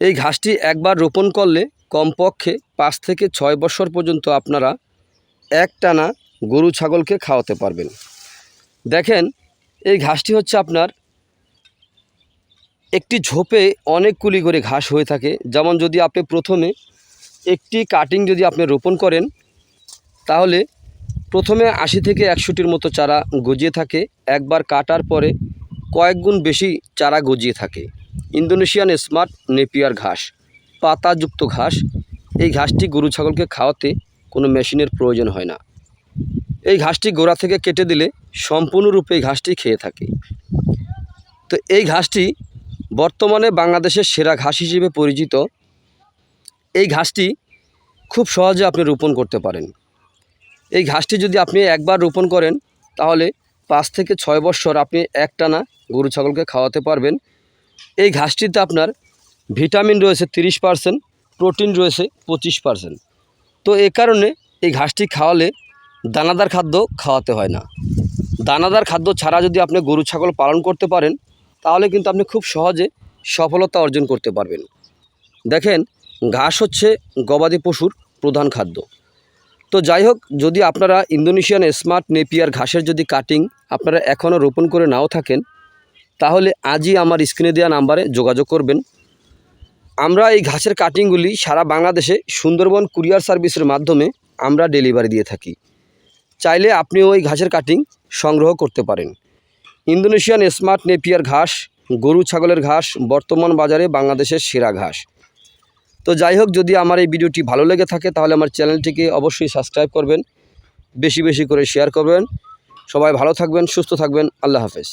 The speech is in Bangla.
এই ঘাসটি একবার রোপণ করলে কমপক্ষে পাঁচ থেকে ছয় বছর পর্যন্ত আপনারা একটানা গরু ছাগলকে খাওয়াতে পারবেন। দেখেন, এই ঘাসটি হচ্ছে আপনার একটি ঝোপে অনেকগুলি করে ঘাস হয়ে থাকে। যেমন যদি আপনি প্রথমে একটি কাটিং যদি আপনি রোপণ করেন, তাহলে প্রথমে আশি থেকে একশোটির মতো চারা গজিয়ে থাকে। একবার কাটার পরে কয়েক গুণ বেশি চারা গজিয়ে থাকে। ইন্দোনেশিয়ান স্মার্ট নেপিয়ার ঘাস, পাতাযুক্ত ঘাস। এই ঘাসটি গরু ছাগলকে খাওয়াতে কোনো মেশিনের প্রয়োজন হয় না। এই ঘাসটি গোড়া থেকে কেটে দিলে সম্পূর্ণরূপে এই ঘাসটি খেয়ে থাকে। তো এই ঘাসটি বর্তমানে বাংলাদেশের সেরা ঘাস হিসেবে পরিচিত। এই ঘাসটি খুব সহজে আপনি রোপণ করতে পারেন। এই ঘাসটি যদি আপনি একবার রোপণ করেন, তাহলে পাঁচ থেকে ছয় বছর আপনি একটানা গরু ছাগলকে খাওয়াতে পারবেন। এই ঘাসটিতে আপনার ভিটামিন রয়েছে তিরিশ পারসেন্ট, প্রোটিন রয়েছে পঁচিশ পারসেন্ট। তো এ কারণে এই ঘাসটি খাওয়ালে দানাদার খাদ্য খাওয়াতে হয় না। দানাদার খাদ্য ছাড়া যদি আপনি গরু, ছাগল পালন করতে পারেন, তাহলে কিন্তু আপনি খুব সহজে সফলতা অর্জন করতে পারবেন। দেখেন, ঘাস হচ্ছে গবাদি পশুর প্রধান খাদ্য। তো যাই হোক, যদি আপনারা ইন্দোনেশিয়ান স্মার্ট নেপিয়ার ঘাসের যদি কাটিং আপনারা এখনও রোপণ করে নাও থাকেন তাহলে আজই আমার স্ক্রিনে দেওয়া নাম্বারে যোগাযোগ করবেন। আমরা এই ঘাসের কাটিংগুলি সারা বাংলাদেশে সুন্দরবন কুরিয়ার সার্ভিসের মাধ্যমে আমরা ডেলিভারি দিয়ে থাকি। চাইলে আপনিও ওই ঘাসের কাটিং সংগ্রহ করতে পারেন। ইন্দোনেশিয়ান স্মার্ট নেপিয়ার ঘাস, গরু ছাগলের ঘাস, বর্তমান বাজারে বাংলাদেশের সেরা ঘাস। তো যাই হোক, যদি আমার এই ভিডিওটি ভালো লেগে থাকে, তাহলে আমার চ্যানেলটিকে অবশ্যই সাবস্ক্রাইব করবেন। বেশি বেশি করে শেয়ার করবেন। সবাই ভালো থাকবেন, সুস্থ থাকবেন। আল্লাহ হাফেজ।